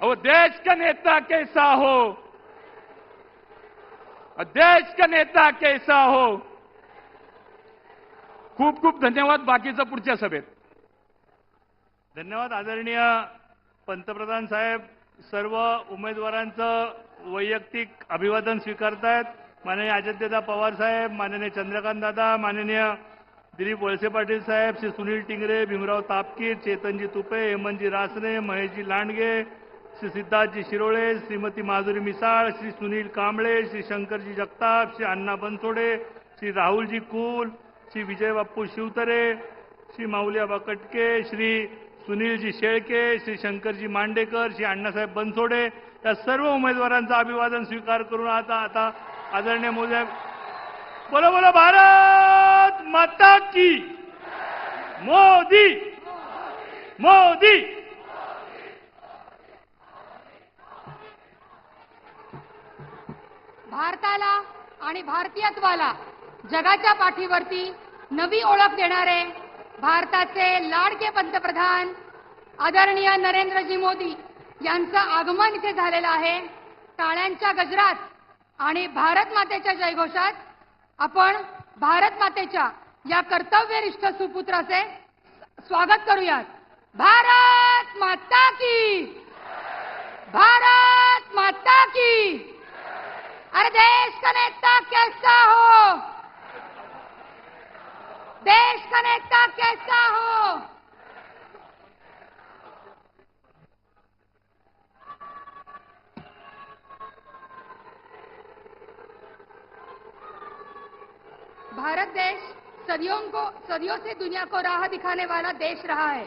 और देश का नेता कैसा हो? और देश का नेता कैसा हो? खूप खूप धन्यवाद बाकीचं पुढच्या सभेत. धन्यवाद आदरणीय पंतप्रधान साहेब. सर्व उमेदवारांचं वैयक्तिक अभिवादन स्वीकारतायत. माननीय अजितदादा पवार साहेब माननीय चंद्रकांत दादा माननीय दिलीप वळसे पाटील साहेब श्री सुनील टिंगरे भीमराव तापकीर चेतनजी तुपे हेमंतजी रासने महेशजी लांडगे श्री सिद्धार्थजी शिरोळे श्रीमती माधुरी मिसाळ श्री सुनील कांबळे श्री शंकरजी जगताप श्री अण्णा बनसोडे श्री राहुलजी कुल श्री विजय बाप्पू शिवतरे श्री माऊलीआबा कटके श्री सुनीलजी शेळके श्री शंकरजी मांडेकर श्री अण्णासाहेब बनसोडे या सर्व उमेदवारांचा अभिवादन स्वीकार करून आता आता आदरणीय मोदी बोला बोला भारत माता की मोदी मोदी. भारताला आणि भारतीयत्वाला जगाच्या पाठीवरती नवी ओळख देणारे भारताचे लाडके पंतप्रधान आदरणीय नरेंद्रजी मोदी यांचं आगमन इथे झालेलं आहे. टाळ्यांच्या गजरात आणि भारत मातेच्या जयघोषात आपण भारत मातेच्या या कर्तव्यनिष्ठ सुपुत्राचे स्वागत करूयात. भारत माता की! भारत माता की! अरे देश का नेता कैसा हो? देश का नेता कैसा हो? भारत देश सदियों को, सदियों से दुनिया को राह दिखाने वाला देश रहा है।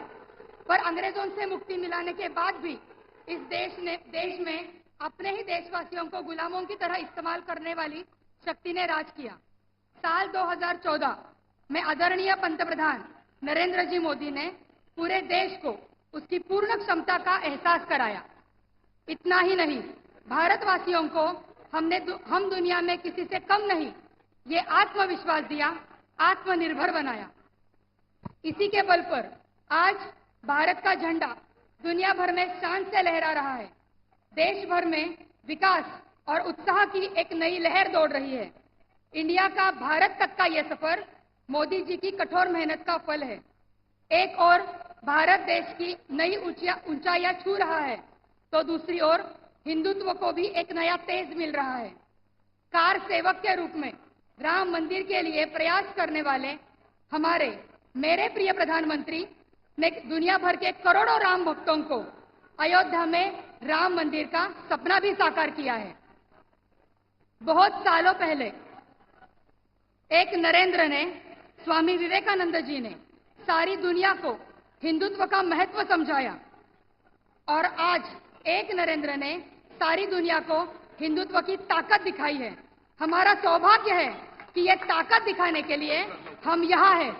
पर अंग्रेज़ों से मुक्ति मिलाने के बाद भी इस देश ने, देश में अपने ही देशवासियों को गुलामों की तरह इस्तेमाल करने वाली शक्ति ने राज किया। साल 2014 में आदरणीय पंतप्रधान नरेंद्र जी मोदी ने पूरे देश को उसकी पूर्ण क्षमता का एहसास कराया। इतना ही नहीं भारतवासियों को हमने दु, हम दुनिया में किसी से कम नहीं ये आत्मविश्वास दिया आत्मनिर्भर बनाया। इसी के बल पर आज भारत का झंडा दुनिया भर में शान से लहरा रहा है। देश भर में विकास और उत्साह की एक नई लहर दौड़ रही है। इंडिया का, भारत तक का यह सफ़र मोदी जी की कठोर मेहनत का फल है। एक और भारत देश की नई ऊंचाइयाँ छू रहा है तो दूसरी ओर हिंदुत्व को भी एक नया तेज मिल रहा है। कार सेवक के रूप में राम मंदिर के लिए प्रयास करने वाले हमारे मेरे प्रिय प्रधानमंत्री ने दुनिया भर के करोड़ों राम भक्तों को अयोध्या में राम मंदिर का सपना भी साकार किया है। बहुत सालों पहले एक नरेंद्र ने, स्वामी विवेकानंद जी ने सारी दुनिया को हिंदुत्व का महत्व समझाया और आज एक नरेंद्र ने सारी दुनिया को हिंदुत्व की ताकत दिखाई है। हमारा सौभाग्य है कि ये ताकत दिखाने के लिए हम यहाँ हैं।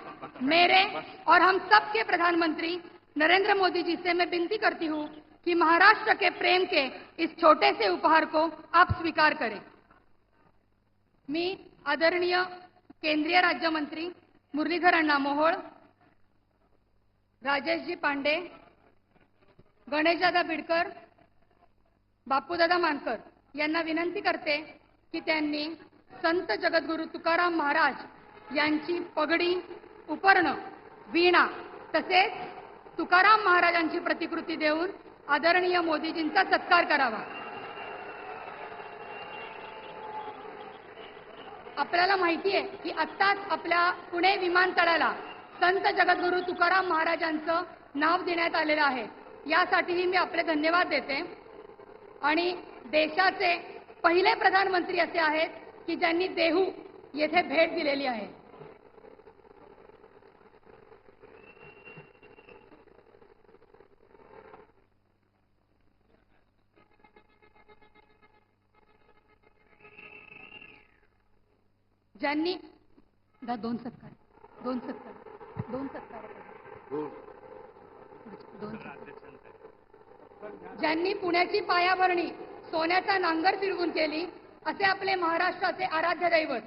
मेरे और हम सबके प्रधानमंत्री नरेंद्र मोदी जी से मैं विनती करती हूँ कि महाराष्ट्र के प्रेम के इस छोटे से उपहार को आप स्वीकार करें। मी आदरणीय केंद्रीय राज्यमंत्री मुरलीधर अण्णा मोहोळ राजेशजी पांडे गणेशदादा बिडकर बापूदादा मानकर यांना विनंती करते की त्यांनी संत जगद्गुरु तुकाराम महाराज यांची पगडी उपर्ण वीणा तसेच तुकाराम महाराजांची प्रतिकृती देऊन आदरणीय मोदीजींचा सत्कार करावा. आपल्याला माहिती आहे की आत्ताच आपल्या पुणे विमानतळाला संत जगद्गुरु तुकाराम महाराजांचं नाव देण्यात आलेलं आहे. यासाठीही मी आपले धन्यवाद देते. आणि देशाचे पहिले प्रधानमंत्री असे आहेत की ज्यांनी देहू येथे भेट दिलेली आहे. ज्यांनी दा दोन सत्कार दोन सत्कार दोन सत्कार दोन सत्कार. ज्यांनी पुण्याची पायाभरणी सोन्याचा नांगर फिरवून केली असे आपले महाराष्ट्राचे आराध्य दैवत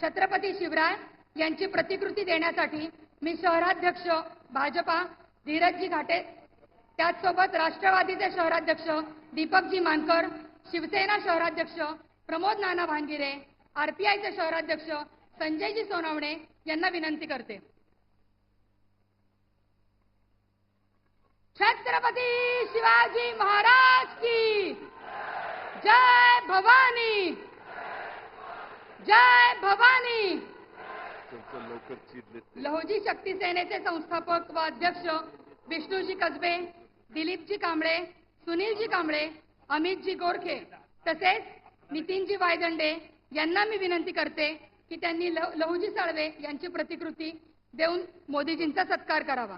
छत्रपती शिवराय यांची प्रतिकृती देण्यासाठी मी शहराध्यक्ष भाजपा धीरजजी घाटे त्याचसोबत राष्ट्रवादीचे शहराध्यक्ष दीपकजी मानकर शिवसेना शहराध्यक्ष प्रमोद नाना भांगिरे आरपीआयचे शहराध्यक्ष संजयजी सोनवणे यांना विनंती करते. छत्रपती शिवाजी महाराज की जय भवानी जय भवानी. लहोजी शक्ती सेनेचे संस्थापक व अध्यक्ष विष्णूजी कसबे दिलीपजी कांबळे सुनीलजी कांबळे अमितजी गोरखे तसेच नितीनजी वायदंडे यांना मी विनंती करते की त्यांनी लह- लहुजी साळवे यांची प्रतिकृती देऊन सत्कार करावा.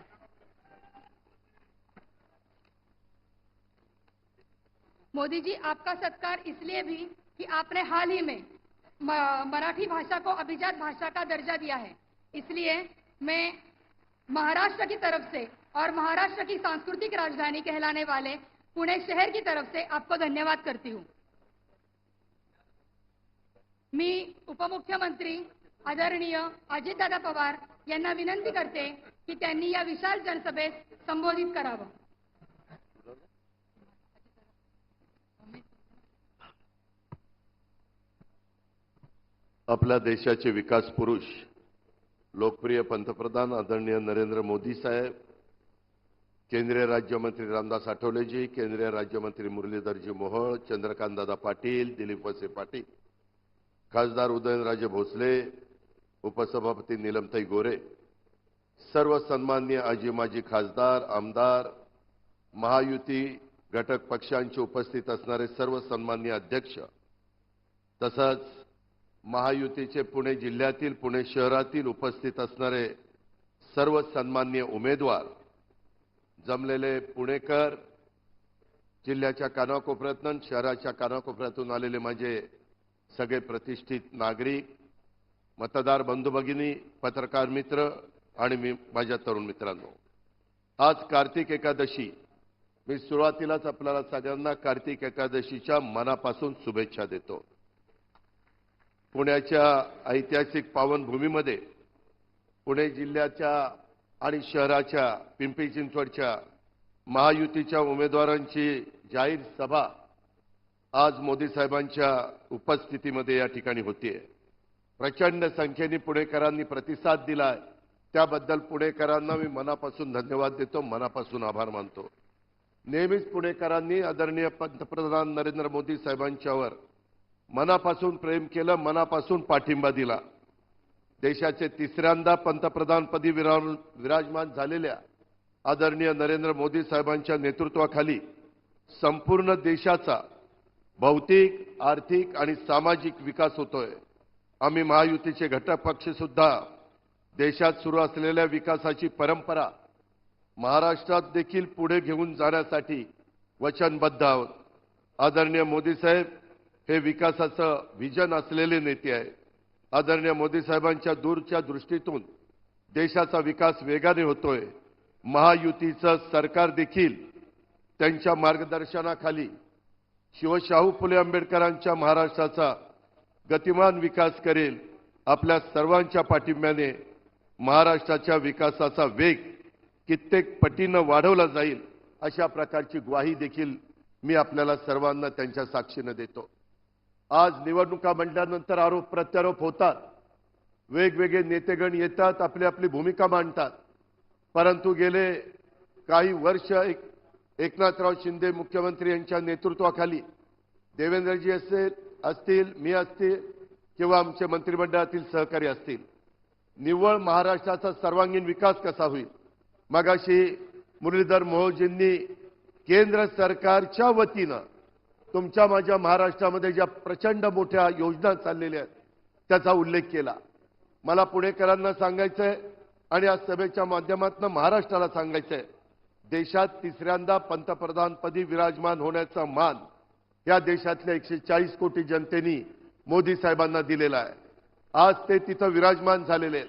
मोदी जी आपका सत्कार इसलिए भी कि आपने हाल ही में, मराठी भाषा को अभिजात भाषा का दर्जा दिया है। इसलिए मैं महाराष्ट्र की तरफ़ से और महाराष्ट्र की सांस्कृतिक राजधानी कहलाने वाले पुणे शहर की तरफ़ से आपको धन्यवाद करती हूँ। मी उपमुख्यमंत्री आदरणीय अजितदादा पवार यांना विनंती करते की त्यांनी या विशाल जनसभेत संबोधित करावं. आपल्या देशाचे विकास पुरुष लोकप्रिय पंतप्रधान आदरणीय नरेंद्र मोदी साहेब केंद्रीय राज्यमंत्री रामदास आठवलेजी केंद्रीय राज्यमंत्री मुरलीधरजी मोहोळ चंद्रकांतदादा पाटील दिलीप वसे पाटील खासदार उदयनराजे भोसले उपसभापती नीलमताई गोरे सर्व सन्माननीय आजी माजी खासदार आमदार महायुती घटक पक्षांचे उपस्थित असणारे सर्व सन्माननीय अध्यक्ष तसंच महायुतीचे पुणे जिल्ह्यातील पुणे शहरातील उपस्थित असणारे सर्व सन्माननीय उमेदवार जमलेले पुणेकर जिल्ह्याच्या कानाकोपऱ्यातून शहराच्या कानाकोपऱ्यातून आलेले माझे सगळे प्रतिष्ठित नागरिक मतदार बंधू भगिनी पत्रकार मित्र आणि मी माझ्या तरुण मित्रांनो. आज कार्तिक एकादशी. मी सुरुवातीलाच आपल्याला सगळ्यांना कार्तिक एकादशीच्या मनापासून शुभेच्छा देतो. पुण्याच्या ऐतिहासिक पावनभूमीमध्ये पुणे जिल्ह्याच्या आणि शहराच्या पिंपरी चिंचवडच्या महायुतीच्या उमेदवारांची जाहीर सभा आज मोदी साहेबांच्या उपस्थितीमध्ये या ठिकाणी होतीये. प्रचंड संख्येने पुणेकरांनी प्रतिसाद दिलाय. त्याबद्दल पुणेकरांना मी मनापासून धन्यवाद देतो मनापासून आभार मानतो. नेहमीच पुणेकरांनी आदरणीय पंतप्रधान नरेंद्र मोदी साहेबांच्यावर मनापासून प्रेम केलं मनापासून पाठिंबा दिला. देशाचे तिसऱ्यांदा पंतप्रधानपदी विरा विराजमान झालेल्या आदरणीय नरेंद्र मोदी साहेबांच्या नेतृत्वाखाली संपूर्ण देशाचा भौतिक आर्थिक आणि सामाजिक विकास होतोय. आम्ही महायुतीचे घटक पक्ष सुद्धा देशात सुरू असलेल्या विकासाची परंपरा महाराष्ट्रात देखील पुढे घेऊन जाण्यासाठी वचनबद्ध आहोत. आदरणीय मोदी साहेब हे विकासाचं विजन असलेले नेते आहे आदरणीय मोदी साहेबांच्या दूरच्या दृष्टीतून देशाचा विकास वेगाने होतोय. महायुतीचं सरकार देखील त्यांच्या मार्गदर्शनाखाली शिवशाहू फुले आंबेडकरांच्या महाराष्ट्राचा गतिमान विकास करेल आपल्या सर्वांच्या पाठिंब्याने महाराष्ट्राच्या विकासाचा वेग कित्येक पटीनं वाढवला जाईल अशा प्रकारची ग्वाही देखील मी आपल्याला सर्वांना त्यांच्या साक्षीनं देतो. आज निवडणुका म्हटल्यानंतर आरोप प्रत्यारोप होतात. वेगवेगळे नेतेगण येतात आपली आपली भूमिका मांडतात. परंतु गेले काही वर्ष एक एकनाथराव शिंदे मुख्यमंत्री यांच्या नेतृत्वाखाली देवेंद्रजी असेल असतील मी असतील किंवा आमचे मंत्रिमंडळातील सहकारी असतील. निव्वळ महाराष्ट्राचा सर्वांगीण विकास कसा होईल? मगाशी मुरलीधर मोहोळजींनी केंद्र सरकारच्या वतीनं तुमच्या माझ्या महाराष्ट्रामध्ये ज्या प्रचंड मोठ्या योजना चाललेल्या आहेत त्याचा उल्लेख केला. मला पुणेकरांना सांगायचंय आणि या सभेच्या माध्यमातून महाराष्ट्राला सांगायचंय. देशात तिसऱ्यांदा पंतप्रधानपदी विराजमान होण्याचा मान या देशातल्या एकशे चाळीस कोटी जनतेनी मोदी साहेबांना दिलेला आहे. आज ते तिथं विराजमान झालेले आहेत.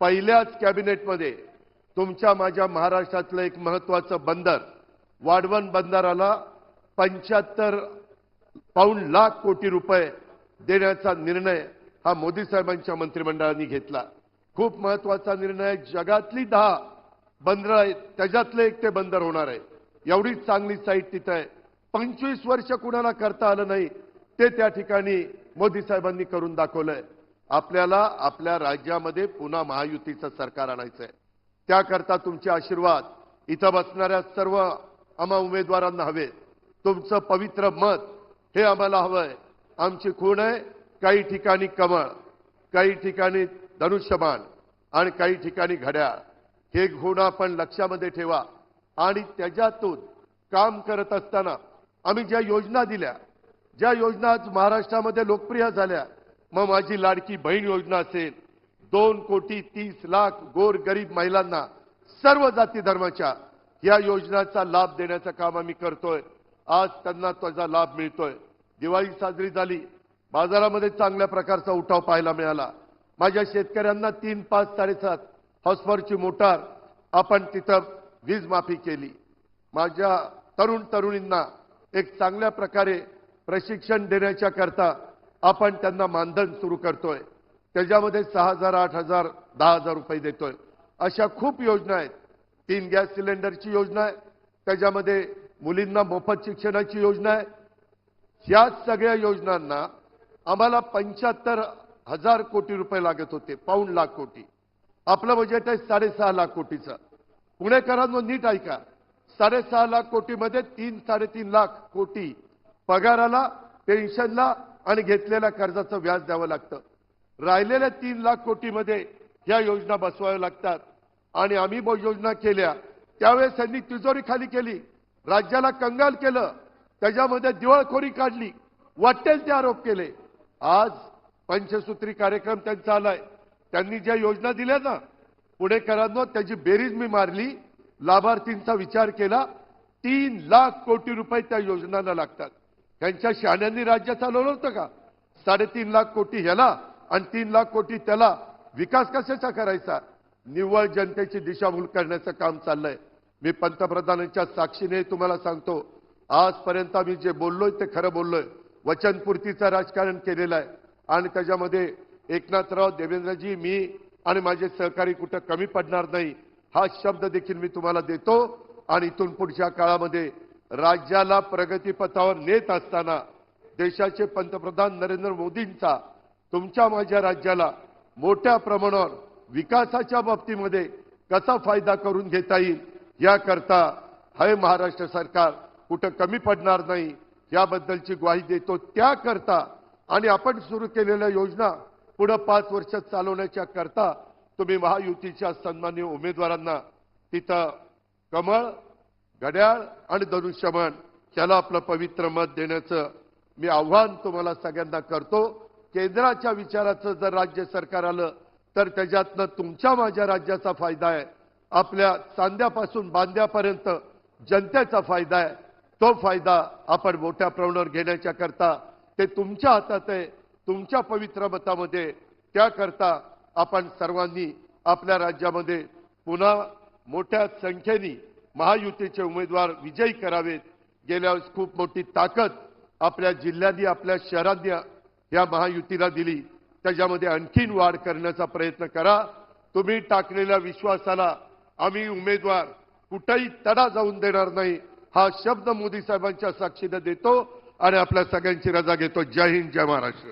पहिल्याच कॅबिनेटमध्ये तुमच्या माझ्या महाराष्ट्रातलं एक महत्वाचं बंदर वाढवण बंदराला पंच्याहत्तर पाऊण लाख कोटी रुपये देण्याचा निर्णय हा मोदी साहेबांच्या मंत्रिमंडळाने घेतला. खूप महत्त्वाचा निर्णय. जगातली दहा बंदर आहेत त्याच्यातलं एक ते बंदर होणार आहे. एवढी चांगली साईट तिथं आहे. पंचवीस वर्ष कुणाला करता आलं नाही ते त्या ठिकाणी मोदी साहेबांनी करून दाखवलंय. आपल्याला आपल्या राज्यामध्ये पुन्हा महायुतीचं सरकार आणायचंय त्याकरता तुमचे आशीर्वाद. इथं बसणाऱ्या सर्व आम्हा उमेदवारांना हवे. तुमचं पवित्र मत हे आम्हाला हवंय. आमची खूण आहे काही ठिकाणी कमळ काही ठिकाणी धनुष्यबाण आणि काही ठिकाणी घड्याळ. हे गुण आपण लक्षामध्ये ठेवा. आणि त्याच्यातून काम करत असताना आम्ही ज्या योजना दिल्या ज्या योजना आज महाराष्ट्रामध्ये लोकप्रिय झाल्या मग माझी लाडकी बहीण योजना असेल दोन कोटी तीस लाख गोर गरीब महिलांना सर्व जाती धर्माच्या या योजनांचा लाभ देण्याचं काम आम्ही करतोय. आज त्यांना त्याचा लाभ मिळतोय. दिवाळी साजरी झाली. बाजारामध्ये चांगल्या प्रकारचा उठाव पाहायला मिळाला. माझ्या शेतकऱ्यांना तीन पाच साडेसात हॉस्परची मोटार आपण तिथं वीज माफी केली. माझ्या तरुण तरुणींना एक चांगल्या प्रकारे प्रशिक्षण देण्याच्या करता आपण त्यांना मानधन सुरू करतोय. त्याच्यामध्ये सहा हजार आठ हजार दहा हजार रुपये देतोय. अशा खूप योजना आहेत. तीन गॅस सिलेंडरची योजना आहे. त्याच्यामध्ये मुलींना मोफत शिक्षणाची योजना आहे. या सगळ्या योजनांना आम्हाला पंच्याहत्तर हजार कोटी रुपये लागत होते. पाऊण लाख कोटी. आपलं बजेट आहे साडेसहा लाख कोटीचं. पुणेकरांनो नीट ऐका. साडेसहा लाख कोटीमध्ये तीन साडेतीन लाख कोटी पगाराला पेन्शनला आणि घेतलेल्या कर्जाचं व्याज द्यावं लागतं. राहिलेल्या तीन लाख कोटीमध्ये ह्या योजना बसवाव्या लागतात. आणि आम्ही ब- योजना केल्या. त्यावेळेस त्यांनी तिजोरी खाली केली. राज्याला कंगाल केलं. त्याच्यामध्ये दिवाळखोरी काढली. वाटेल ते आरोप केले. आज पंचसूत्री कार्यक्रम त्यांचा आलाय. त्यांनी ज्या योजना दिल्या ना पुणेकरांनो त्याची बेरीज मी मारली लाभार्थींचा विचार केला तीन लाख कोटी रुपये त्या योजनांना लागतात. त्यांच्या शाण्यांनी राज्य चालवलं होतं का? साडेतीन लाख कोटी ह्याला आणि तीन लाख कोटी त्याला. विकास कशाचा करायचा? निव्वळ जनतेची दिशाभूल करण्याचं काम चाललंय. मी पंतप्रधानांच्या साक्षीने तुम्हाला सांगतो आजपर्यंत आम्ही जे बोललोय ते खरं बोललोय. वचनपूर्तीचं राजकारण केलेलं आहे. आणि त्याच्यामध्ये एकनाथराव देवेंद्रजी मी आणि माझे सहकारी कुठं कमी पडणार नाही हा शब्द देखील मी तुम्हाला देतो. आणि इथून पुढच्या काळामध्ये राज्याला प्रगतीपथावर नेत असताना देशाचे पंतप्रधान नरेंद्र मोदींचा तुमच्या माझ्या राज्याला मोठ्या प्रमाणावर विकासाच्या बाबतीमध्ये कसा फायदा करून घेता येईल याकरता हे महाराष्ट्र सरकार कुठं कमी पडणार नाही याबद्दलची ग्वाही देतो. त्याकरता आणि आपण सुरू केलेल्या योजना पुढे पाच वर्ष चालवण्याच्या करता तुम्ही महायुतीच्या सन्मान्य उमेदवारांना तिथं कमळ घड्याळ आणि धनुष्यमान त्याला आपलं पवित्र मत देण्याचं मी आव्हान तुम्हाला सगळ्यांना करतो. केंद्राच्या विचाराचं जर राज्य सरकार आलं तर त्याच्यातनं तुमच्या माझ्या राज्याचा फायदा आहे. आपल्या सांध्यापासून बांध्यापर्यंत जनतेचा फायदा आहे. तो फायदा आपण मोठ्या प्रमाणावर घेण्याच्या करता ते तुमच्या हातात आहे. तुमच्या पवित्र मतामध्ये त्याकरता आपण सर्वांनी आपल्या राज्यामध्ये पुन्हा मोठ्या संख्येने महायुतीचे उमेदवार विजयी करावेत. गेल्या खूप मोठी ताकद आपल्या जिल्ह्यांनी आपल्या शहरांनी या महायुतीला दिली. त्याच्यामध्ये आणखीन वाढ करण्याचा प्रयत्न करा. तुम्ही टाकलेल्या विश्वासाला आम्ही उमेदवार कुठेही तडा जाऊन देणार नाही. हा शब्द मोदी साहेबांच्या साक्षीनं देतो आणि आपल्या सगळ्यांची रजा घेतो. जय हिंद जय महाराष्ट्र.